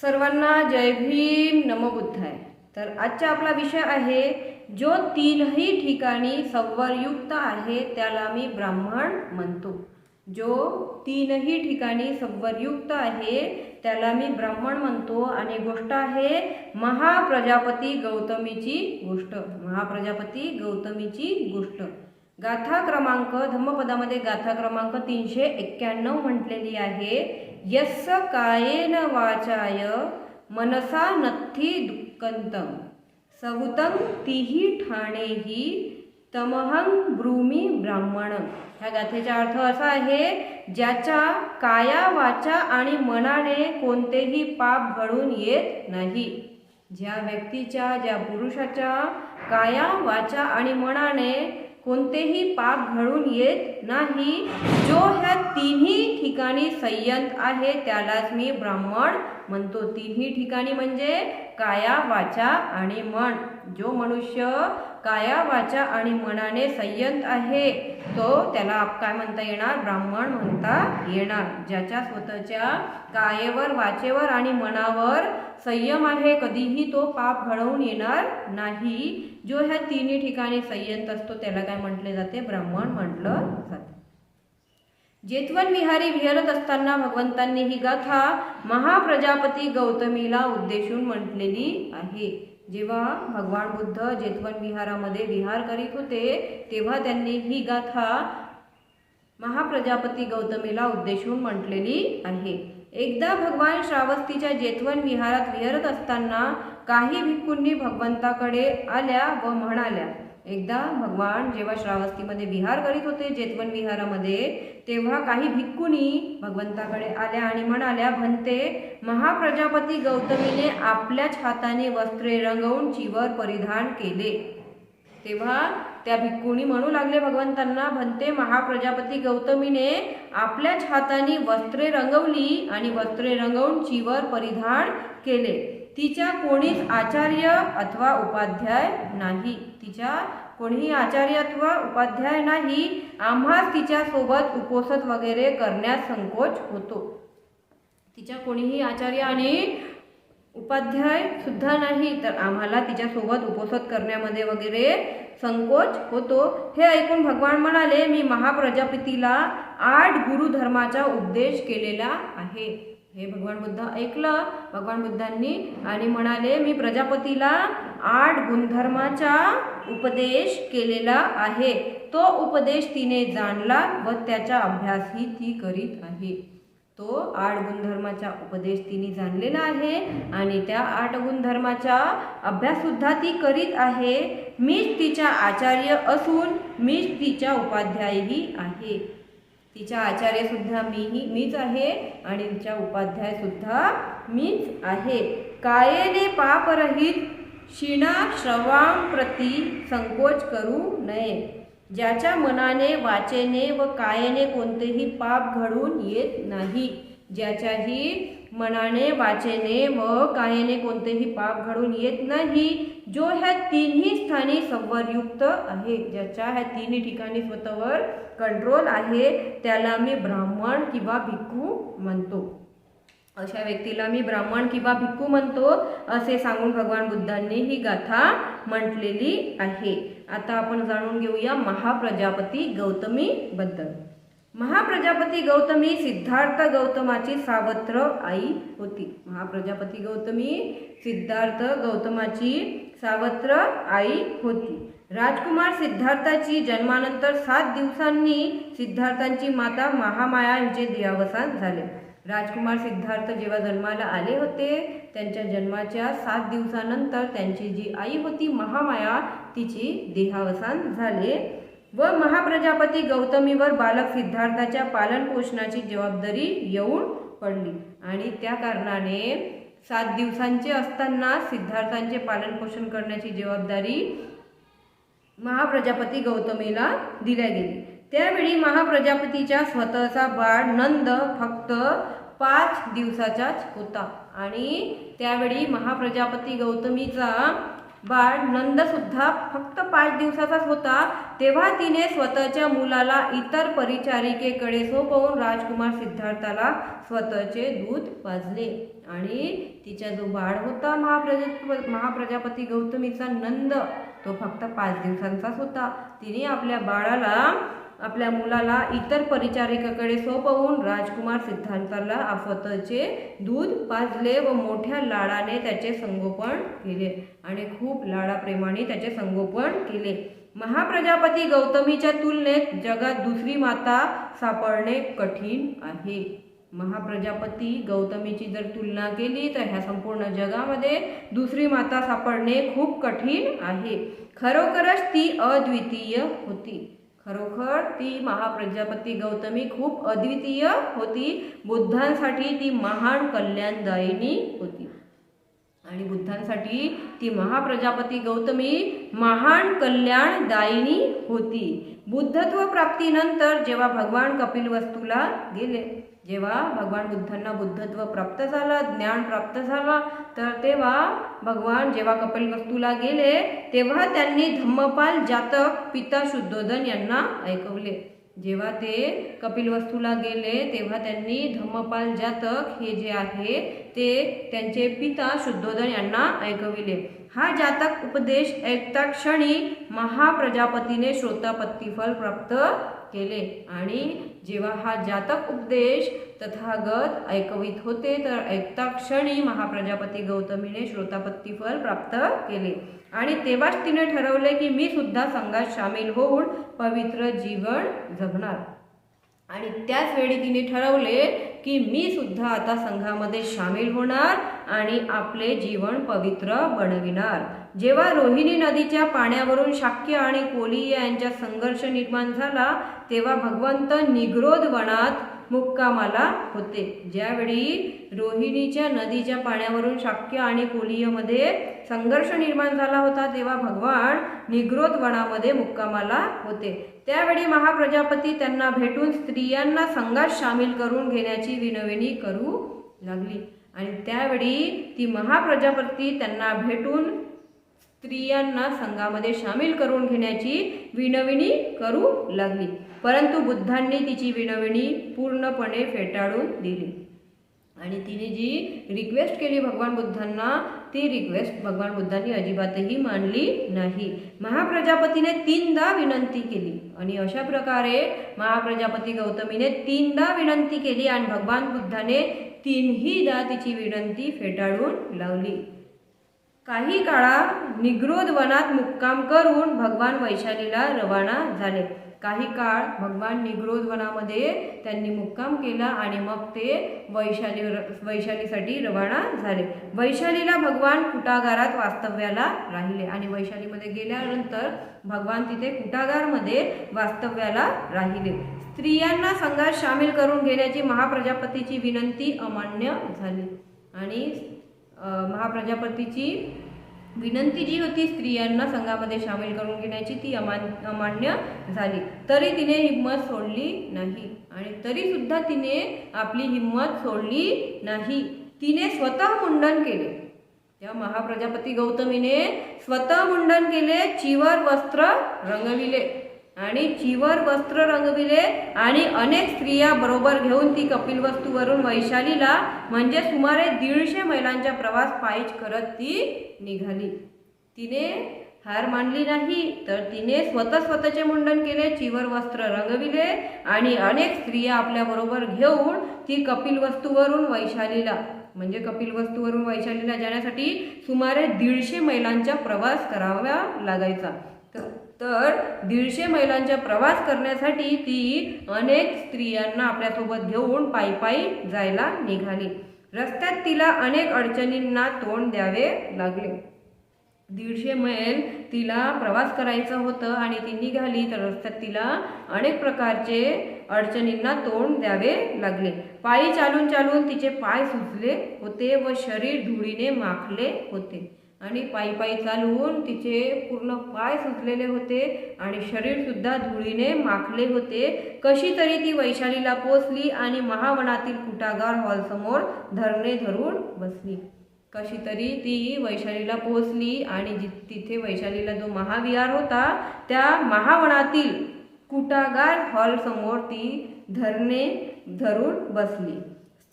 सर्वांना जय भीम नमबुद्धाय तर आजचा आपला विषय आहे जो तीनही ठिकाणी संवरयुक्त आहे त्याला मी ब्राह्मण म्हणतो. जो तीनही ठिकाणी संवरयुक्त आहे त्याला मी ब्राह्मण म्हणतो. आणि गोष्ट आहे महाप्रजापती गौतमीची गोष्ट. महाप्रजापती गौतमीची गोष्ट. गाथा क्रमांक धम्मपदामध्ये गाथा क्रमांक तीनशे एक्क्याण्णव म्हटलेली आहे. यस्स कायेन वाचाय मनसा नथी दुःखंतम सहुतं तिही ठाणेही तमहं ब्रूमी ब्राह्मण ह्या गाथेचा अर्थ असा आहे ज्याच्या काया वाचा आणि मनाने कोणतेही पाप घडून येत नाही. ज्या व्यक्तीच्या ज्या पुरुषाच्या काया वाचा आणि मनाने कोणतेही पाप घडून येत नाही. जो ह्या तिन्ही ठिकाणी संयत आहे त्यालाच मी ब्राह्मण म्हणतो तिन्ही ठिकाणी म्हणजे काया वाचा आणि मन. जो मनुष्य काया वाचा आणि मनाने संयत आहे तो त्याला आप- काय म्हणता येणार? ब्राह्मण म्हणता येणार. ज्याच्या स्वतःच्या कायेवर वाचेवर आणि मनावर संयम आहे कधीही तो पाप घडवून येणार नाही. जो ह्या तिन्ही ठिकाणी संयत असतो त्याला काय म्हटले जाते? ब्राह्मण म्हटलं जाते. जेतवन विहारी विहरत असताना भगवंतांनी ही गाथा महाप्रजापती गौतमीला उद्देशून म्हटलेली आहे. जेव्हा भगवान बुद्ध जेतवन विहारामध्ये विहार करीत होते तेव्हा त्यांनी ही गाथा महाप्रजापती गौतमीला उद्देशून म्हटलेली आहे. एकदा भगवान श्रावस्तीच्या जेतवन विहारात विहरत असताना काही भिक्कूंनी भगवंताकडे आल्या व म्हणाल्या एकदा भगवान जेव्हा श्रावस्तीमध्ये विहार करीत होते जेतवन विहारामध्ये तेव्हा काही भिक्कुनी भगवंताकडे आल्या आणि म्हणाल्या भंते महाप्रजापती गौतमीने आपल्याच हाताने वस्त्रे रंगवून चिवर परिधान केले. तेव्हा त्या भिक्कुनी म्हणू लागले भगवंतांना भंते महाप्रजापती गौतमीने आपल्याच हाताने वस्त्रे रंगवली आणि वस्त्रे रंगवून चिवर परिधान केले. तिच्या कोणीच आचार्य अथवा उपाध्याय नाही. तिच्या कोणीही आचार्य अथवा उपाध्याय नाही. आम्हाच तिच्या सोबत उपोषण वगैरे करण्यास संकोच होतो. तिच्या कोणीही आचार्य आणि उपाध्याय सुद्धा नाही तर आम्हाला तिच्यासोबत उपोषण करण्यामध्ये वगैरे संकोच होतो. हे ऐकून भगवान म्हणाले मी महाप्रजापतीला आठ गुरुधर्माचा उपदेश केलेला आहे. हे भगवान बुद्ध ऐकलं भगवान बुद्धांनी आणि म्हणाले मी प्रजापतीला आठ गुणधर्माचा उपदेश केलेला आहे. तो उपदेश तिने जाणला व त्याचा अभ्यासही ती करीत आहे. तो आठ गुणधर्माचा उपदेश तिने जाणलेला आहे आणि त्या आठ गुणधर्माचा अभ्याससुद्धा ती करीत आहे. मीच तिच्या आचार्य असून मीच तिच्या उपाध्यायही आहे. तिच्या आचार्यसुद्धा मीही मीच आहे आणि तिच्या उपाध्यायसुद्धा मीच आहे. कायेने पापरहित शिणा श्रवांप्रती संकोच करू नये. ज्याच्या मनाने वाचेने व कायेने कोणतेही पाप घडून येत नाही. ज्याच्याही मनाने वाचेने व कायेने कोणतेही पाप घडून येत नाही जो ह्या तिन्ही स्थानी संवरयुक्त आहे. ज्याच्या ह्या तिन्ही ठिकाणी स्वतःवर कंट्रोल आहे त्याला मी ब्राह्मण किंवा भिक्खू म्हणतो. अशा व्यक्तीला मी ब्राह्मण किंवा भिक्खू म्हणतो असे सांगून भगवान बुद्धांनी ही गाथा म्हटलेली आहे. आता आपण जाणून घेऊया महाप्रजापती गौतमी बद्दल महाप्रजापती गौतमी सिद्धार्थ गौतमाची सावत्र आई होती. महाप्रजापती गौतमी सिद्धार्थ गौतमाची सावत्र आई होती. राजकुमार सिद्धार्थाची जन्मानंतर सात दिवसांनी सिद्धार्थांची माता महामाया यांचे देहावसान झाले. राजकुमार सिद्धार्थ जेव्हा जन्माला आले होते त्यांच्या जन्माच्या सात दिवसानंतर त्यांची जी आई होती महामाया तिची देहावसान झाले. व महाप्रजापती गौतमीवर बालक सिद्धार्थाच्या पालनपोषणाची जबाबदारी येऊन पडली. आणि त्या कारणाने सात दिवसांचे असताना सिद्धार्थांचे पालनपोषण करण्याची जबाबदारी महाप्रजापती गौतमीला दिल्या गेली. त्यावेळी महाप्रजापतीच्या स्वतःचा बाळ नंद फक्त पाच दिवसाचाच होता. आणि त्यावेळी महाप्रजापती गौतमीचा बाळ नंदसुद्धा फक्त पाच दिवसाचाच होता तेव्हा तिने स्वतःच्या मुलाला इतर परिचारिकेकडे सोपवून राजकुमार सिद्धार्थाला स्वतःचे दूध पाजले आणि तिचा जो बाळ होता महाप्रजा महाप्रजापती गौतमीचा नंद तो फक्त पाच दिवसांचाच होता. तिने आपल्या बाळाला आपल्या मुलाला इतर परिचारिकाकडे सोपवून राजकुमार सिद्धांताला आफतचे दूध पाजले व मोठ्या लाडाने त्याचे संगोपन केले आणि खूप लाडाप्रेमाने त्याचे संगोपन केले. महाप्रजापती गौतमीच्या तुलनेत जगात दुसरी माता सापडणे कठीण आहे. महाप्रजापती गौतमीची जर तुलना केली तर ह्या संपूर्ण जगामध्ये दुसरी माता सापडणे खूप कठीण आहे. खरोखरच ती अद्वितीय होती. खरोखर ती महाप्रजापती गौतमी खूप अद्वितीय होती. बुद्धांसाठी ती महान कल्याणदायिनी होती. आणि बुद्धांसाठी ती महाप्रजापती गौतमी महान कल्याणदायिनी होती. बुद्धत्व प्राप्तीनंतर जेव्हा भगवान कपिल वस्तूला गेले जेव्हा भगवान बुद्धांना बुद्धत्व प्राप्त झालं ज्ञान प्राप्त झालं तर तेव्हा भगवान जेव्हा कपिल वस्तूला गेले तेव्हा त्यांनी धम्मपाल जातक पिता शुद्धोधन यांना ऐकवले. जेव्हा ते कपिल वस्तूला गेले तेव्हा त्यांनी धम्मपाल जातक हे जे आहे ते त्यांचे पिता शुद्धोधन यांना ऐकविले. हा जातक उपदेश ऐकता क्षणी महाप्रजापतीने श्रोतापत्तीफल प्राप्त केले. आणि जेव्हा हा जातक उपदेश तथागत ऐकवित होते तर ऐकता क्षणी महाप्रजापती गौतमीने श्रोतापत्तीफल प्राप्त केले. आणि तेव्हाच तिने ठरवले की मी सुद्धा संघात सामील होऊन पवित्र जीवन जगणार. आणि त्याच वेळी तिने ठरवले की मी सुद्धा आता संघामध्ये सामील होणार आणि आपले जीवन पवित्र बनविणार. जेव्हा रोहिणी नदीच्या पाण्यावरून शाक्य आणि कोलिय यांच्या संघर्ष निर्माण झाला तेव्हा भगवंत निग्रोध वनात मुक्कामाला होते. ज्यावेळी रोहिणीच्या नदीच्या पाण्यावरून शाक्य आणि कोलियमध्ये संघर्ष निर्माण झाला होता तेव्हा भगवान निग्रोध वनामध्ये मुक्कामाला होते. त्यावेळी महाप्रजापती त्यांना भेटून स्त्रियांना संघात सामील करून घेण्याची विनविणी करू लागली. आणि त्यावेळी ती महाप्रजापती त्यांना भेटून स्त्रियांना संघामध्ये सामील करून घेण्याची विनविणी करू लागली. परंतु बुद्धांनी तिची विनविणी पूर्णपणे फेटाळून दिली. आणि तिने जी रिक्वेस्ट केली भगवान बुद्धांना ती रिक्वेस्ट भगवान बुद्धांनी अजिबातही मानली नाही. महाप्रजापतीने तीनदा विनंती केली आणि अशा प्रकारे महाप्रजापती गौतमीने तीनदा विनंती केली आणि भगवान बुद्धाने तीनहीदा तिची विनंती फेटाळून लावली. काही काळा निग्रोध वनात मुक्काम करून भगवान वैशालीला रवाना झाले. काही काळ भगवान निग्रोध वनामध्ये त्यांनी मुक्काम केला आणि मग ते वैशाली वैशालीसाठी रवाना झाले. वैशालीला भगवान कुटागारात वास्तव्याला राहिले आणि वैशालीमध्ये गेल्यानंतर भगवान तिथे कुटागारमध्ये वास्तव्याला राहिले. स्त्रियांना संघात सामील करून घेण्याची महाप्रजापतीची विनंती अमान्य झाली आणि महाप्रजापतीची विनंती जी होती स्त्रियांना संघामध्ये सामील करून घेण्याची ती अमान अमान्य झाली. तरी तिने हिंमत सोडली नाही आणि तरी सुद्धा तिने आपली हिंमत सोडली नाही. तिने स्वतः मुंडन केले. त्या महाप्रजापती गौतमीने स्वतः मुंडन केले चिवर वस्त्र रंगविले. आणि चिवर वस्त्र रंगविले आणि अनेक स्त्रिया बरोबर घेऊन ती कपिलवस्तूवरून वैशालीला म्हणजे सुमारे दीडशे मैलांचा प्रवास पायीच करत ती निघाली. तिने हार मानली नाही तर तिने स्वतः स्वतःचे मुंडन केले चिवर वस्त्र रंगविले आणि अनेक स्त्रिया आपल्याबरोबर घेऊन ती कपिलवस्तूवरून वैशालीला म्हणजे कपिलवस्तूवरून वैशालीला जाण्यासाठी सुमारे दीडशे मैलांचा प्रवास करावा लागायचा. तर तर दीडशे मैलांचा प्रवास करण्यासाठी ती अनेक स्त्रियांना आपल्यासोबत घेऊन पायी पायी जायला निघाली. रस्त्यात तिला अनेक अडचणींना तोंड द्यावे लागले. दीडशे मैल तिला प्रवास करायचं होतं आणि ती निघाली तर रस्त्यात तिला अनेक प्रकारचे अडचणींना तोंड द्यावे लागले. पायी चालून चालून तिचे पाय सुचले होते व शरीर धुळीने माखले होते. आणि पायी पायी चालवून तिचे पूर्ण पाय सुचलेले होते आणि शरीरसुद्धा धुळीने माखले होते. कशी तरी ती वैशालीला पोचली आणि महावनातील कुटागार हॉलसमोर धरणे धरून बसली. कशी तरी ती वैशालीला पोहोचली आणि जि तिथे वैशालीला जो महाविहार होता त्या महावनातील कुटागार हॉलसमोर ती धरणे धरून बसली.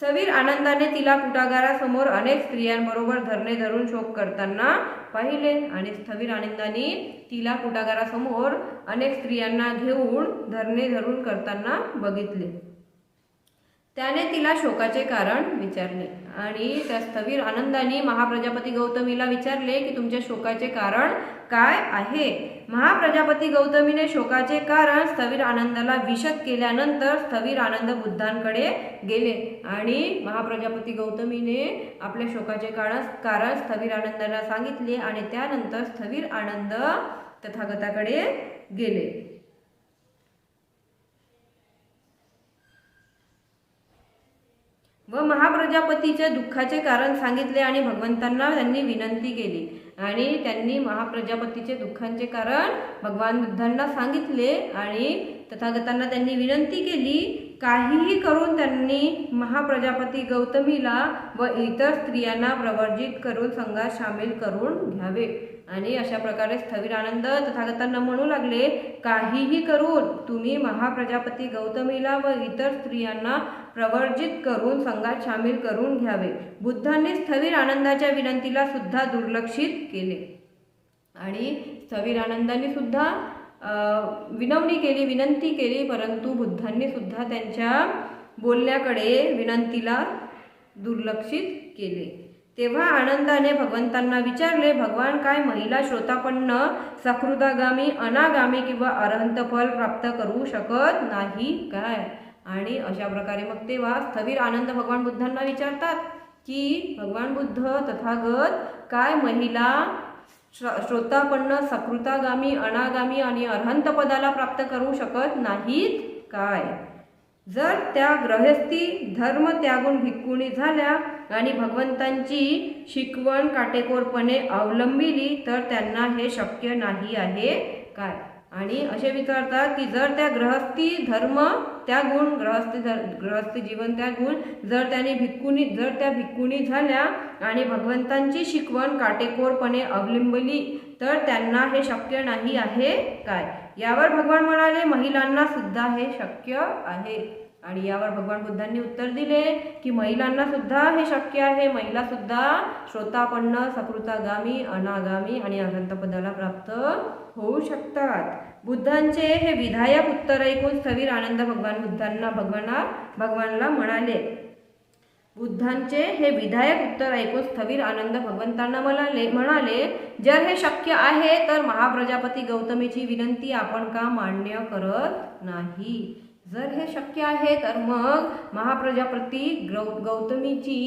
स्थवीर आनंदाने तिला कुटागारासमोर अनेक स्त्रियांबरोबर धरणे धरून शोक करताना पाहिले. आणि स्थवीर आनंदाने तिला कुटागारासमोर अनेक स्त्रियांना घेऊन धरणे धरून करताना बघितले. त्याने तिला शोकाचे कारण विचारले. आणि त्या स्थवीर आनंदाने महाप्रजापती गौतमीला विचारले की तुमच्या शोकाचे कारण काय आहे? महाप्रजापती गौतमीने शोकाचे कारण स्थवीर आनंदाला विशद केल्यानंतर स्थवीर आनंद बुद्धांकडे गेले. आणि महाप्रजापती गौतमीने आपल्या शोकाचे कारण कारण स्थवीर आनंदाला सांगितले आणि त्यानंतर स्थवीर आनंद तथागताकडे गेले. व महाप्रजापतीच्या दुःखाचे कारण सांगितले आणि भगवंतांना त्यांनी विनंती केली. आणि त्यांनी महाप्रजापतीचे दुःखांचे कारण भगवान बुद्धांना सांगितले आणि तथागतांना त्यांनी विनंती केली काहीही करून त्यांनी महाप्रजापती गौतमीला व इतर स्त्रियांना प्रवर्जित करून संघात सामील करून घ्यावे. आणि अशा प्रकारे स्थविर आनंद तथागतांना म्हणू लागले काहीही करून तुम्ही महाप्रजापती गौतमीला व इतर स्त्रियांना प्रवर्जित करून संघात सामील करून घ्यावे. बुद्धांनी स्थविर आनंदाच्या विनंतीला सुद्धा दुर्लक्षित केले. आणि स्थविर आनंदाने सुद्धा विनवणी केली विनंती केली परंतु बुद्धांनी सुद्धा त्यांच्या बोलण्याकडे विनंतीला दुर्लक्षित केले. तेव्हा आनंदाने भगवंतांना विचारले भगवान काय महिला श्रोतापन्न सकृदागामी अनागामी किंवा अरहंत फल प्राप्त करू शकत नाही काय? आणि अशा प्रकारे मग तेव्हा स्थवीर आनंद भगवान बुद्धांना विचारतात की भगवान बुद्ध तथागत काय महिला श्रोतापन्न सकृतागामी अनागामी आणि अर्हंत पदाला प्राप्त करू शकत नाहीत काय? जर त्या ग्रहस्थी धर्म त्यागून भिक्कुणी झाल्या आणि भगवंतांची शिकवण काटेकोरपणे अवलंबिली तर त्यांना हे शक्य नाही आहे काय? आणि असे विचारतात की जर त्या ग्रहस्थी धर्म त्या गुण ग्रहस्थ ग्रहस्थ जीवन त्या गुण जर त्याने भिक्कुनी जर त्या भिक्कुनी झाल्या आणि भगवंतांची शिकवण काटेकोरपणे अवलंबली तर त्यांना हे शक्य नाही आहे काय? यावर भगवान म्हणाले महिलांना सुद्धा हे शक्य आहे. आणि यावर भगवान बुद्धांनी उत्तर दिले की महिलांना सुद्धा हे शक्य आहे. महिला सुद्धा श्रोतापन्न सकृतागामी अनागामी आणि अनंतपदाला प्राप्त होऊ शकतात. बुद्धांचे हे विधायक उत्तर ऐकून स्थविर आनंद भगवान बुद्धांना भगवाना भगवानला म्हणाले. बुद्धांचे हे विधायक उत्तर ऐकून स्थविर आनंद भगवंतांना म्हणाले म्हणाले जर हे शक्य आहे तर महाप्रजापती गौतमीची विनंती आपण का मान्य करत नाही? जर हे शक्य आहे तर मग महाप्रजापती गौ गौतमीची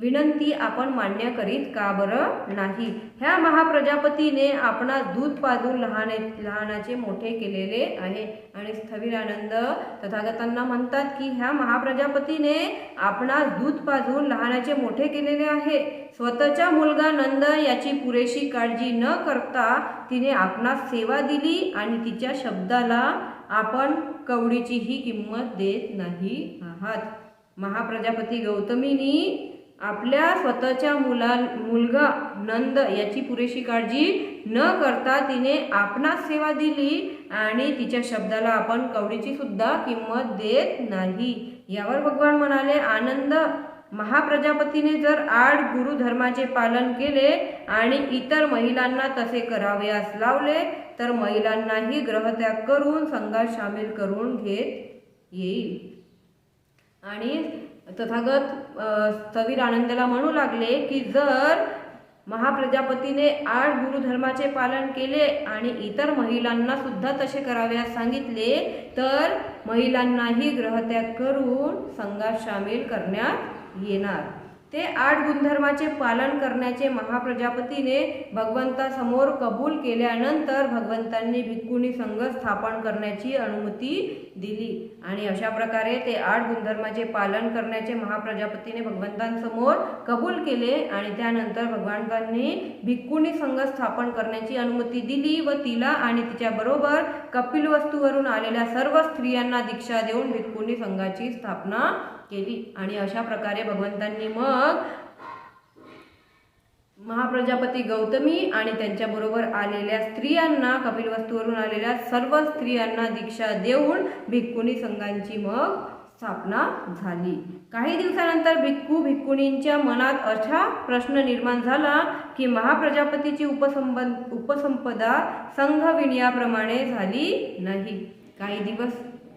विनंती आपण मान्य करीत का बरं नाही? ह्या महाप्रजापतीने आपणा दूध पाजून लहाने लहानाचे मोठे केलेले आहे. आणि स्थविरानंद तथागतांना म्हणतात की ह्या महाप्रजापतीने आपणा दूध पाजून लहानाचे मोठे केलेले आहे. स्वतःचा मुलगा नंद याची पुरेशी काळजी न करता तिने आपणास सेवा दिली आणि तिच्या शब्दाला आपण कवडीचीही किंमत देत नाही आहात. महाप्रजापती गौतमीनी आपल्या स्वतःच्या मुला मुलगा नंद याची पुरेशी काळजी न करता तिने आपणास सेवा दिली आणि तिच्या शब्दाला आपण कवडीची सुद्धा किंमत देत नाही. यावर भगवान म्हणाले आनंद महाप्रजापतीने जर आठ गुरुधर्माचे पालन केले आणि इतर महिलांना तसे करावयास लावले तर महिलांनाही ग्रहत्याग करून संघात सामील करून घेत येईल. आणि तथागत सवीर आनंदला म्हणू लागले की जर महाप्रजापतीने आठ गुरुधर्माचे पालन केले आणि इतर महिलांना सुद्धा तसे करावयास सांगितले तर महिलांनाही ग्रहत्याग करून संघात सामील करण्यात येणार. ते आठ गुणधर्माचे पालन करण्याचे महाप्रजापतीने भगवंतासमोर कबूल केल्यानंतर भगवंतांनी भिक्खुनी संघ स्थापन करण्याची अनुमती दिली. आणि अशा प्रकारे ते आठ गुणधर्माचे पालन करण्याचे महाप्रजापतीने भगवंतांसमोर कबूल केले आणि त्यानंतर भगवंतांनी भिक्खुनी संघ स्थापन करण्याची अनुमती दिली व तिला आणि तिच्याबरोबर कपिलवस्तूवरून आलेल्या सर्व स्त्रियांना दीक्षा देऊन भिक्खुनी संघाची स्थापना केली. आणि अशा प्रकारे भगवंतांनी मग महाप्रजापती गौतमी आणि त्यांच्याबरोबर आलेल्या स्त्रियांना कपिलवस्तूवरून आलेल्या सर्व स्त्रियांना दीक्षा देऊन भिक्कुनी संघांची मग स्थापना झाली. काही दिवसानंतर भिक्खू भिक्खुनींच्या मनात असा प्रश्न निर्माण झाला की महाप्रजापतीची उपसंब उपसंपदा संघ विनयाप्रमाणे झाली नाही. काही दिवस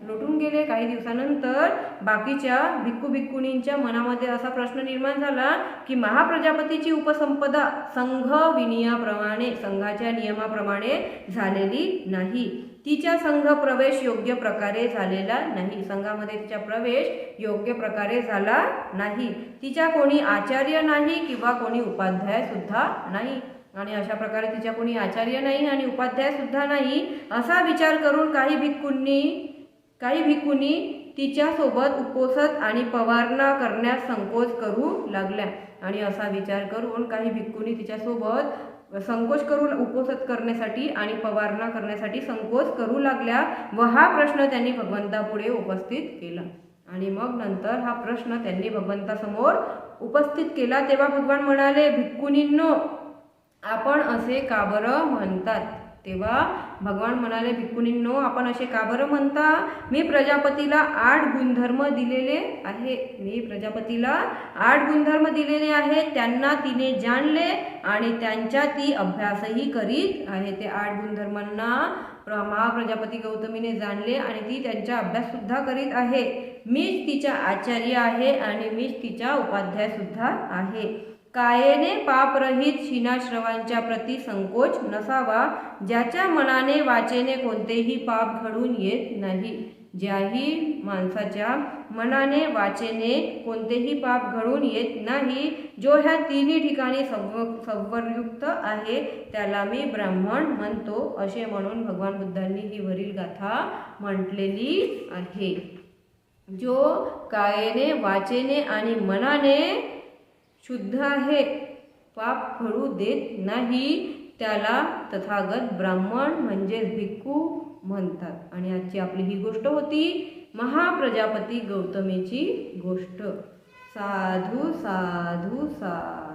लोटून गेले काही दिवसानंतर बाकीच्या भिक्खू भिक्खुनींच्या मनामध्ये असा प्रश्न निर्माण झाला की महाप्रजापतीची उपसंपदा संघ विनियाप्रमाणे संघाच्या नियमाप्रमाणे झालेली नाही. तिच्या संघ प्रवेश योग्य प्रकारे झालेला नाही. संघामध्ये तिचा प्रवेश योग्य प्रकारे झाला नाही. तिच्या कोणी आचार्य नाही किंवा कोणी उपाध्याय सुद्धा नाही. आणि अशा प्रकारे तिच्या कोणी आचार्य नाही आणि उपाध्याय सुद्धा नाही असा विचार करून काही भिक्खूंनी काही भिक्खूंनी तिच्यासोबत उपोसत आणि पवारणा करण्यास संकोच करू लागल्या. आणि असा विचार करून काही भिक्खूंनी तिच्यासोबत संकोच करून उपोसत करण्यासाठी आणि पवारणा करण्यासाठी संकोच करू लागल्या व हा प्रश्न त्यांनी भगवंतापुढे उपस्थित केला. आणि मग नंतर हा प्रश्न त्यांनी भगवंतासमोर उपस्थित केला. तेव्हा भगवान म्हणाले भिक्कुनींनो आपण असे का बरं म्हणतात तेव्हा भगवान म्हणाले भिक्खुनींनो आपण असे का बरं म्हणता? मी प्रजापतीला आठ गुणधर्म दिलेले आहे. मी प्रजापतीला आठ गुणधर्म दिलेले आहे. त्यांना तिने जाणले आणि त्यांच्या ती अभ्यासही करीत आहे. ते आठ गुणधर्मांना प्र- महाप्रजापती गौतमीने जाणले आणि ती त्यांचा अभ्याससुद्धा करीत आहे. मीच तिच्या आचार्य आहे आणि मीच तिचा उपाध्यायसुद्धा आहे. कायेने पापरहित शिनाश्रवांच्या प्रती संकोच नसावा ज्याच्या मनाने वाचेने कोणतेही पाप घडून येत नाही. ज्याही माणसाच्या मनाने वाचेने कोणतेही पाप घडून येत नाही जो ह्या तिन्ही ठिकाणी संव संवरयुक्त आहे त्याला मी ब्राह्मण म्हणतो असे म्हणून भगवान बुद्धांनी ही वरील गाथा म्हटलेली आहे. जो कायेने वाचेने आणि मनाने शुद्ध आहे. पाप घडू देत नाही. त्याला तथागत ब्राह्मण म्हणजेच भिक्खू म्हणतात. आणि आजची आपली ही गोष्ट होती महाप्रजापती गौतमीची गोष्ट. साधू साधू साधू.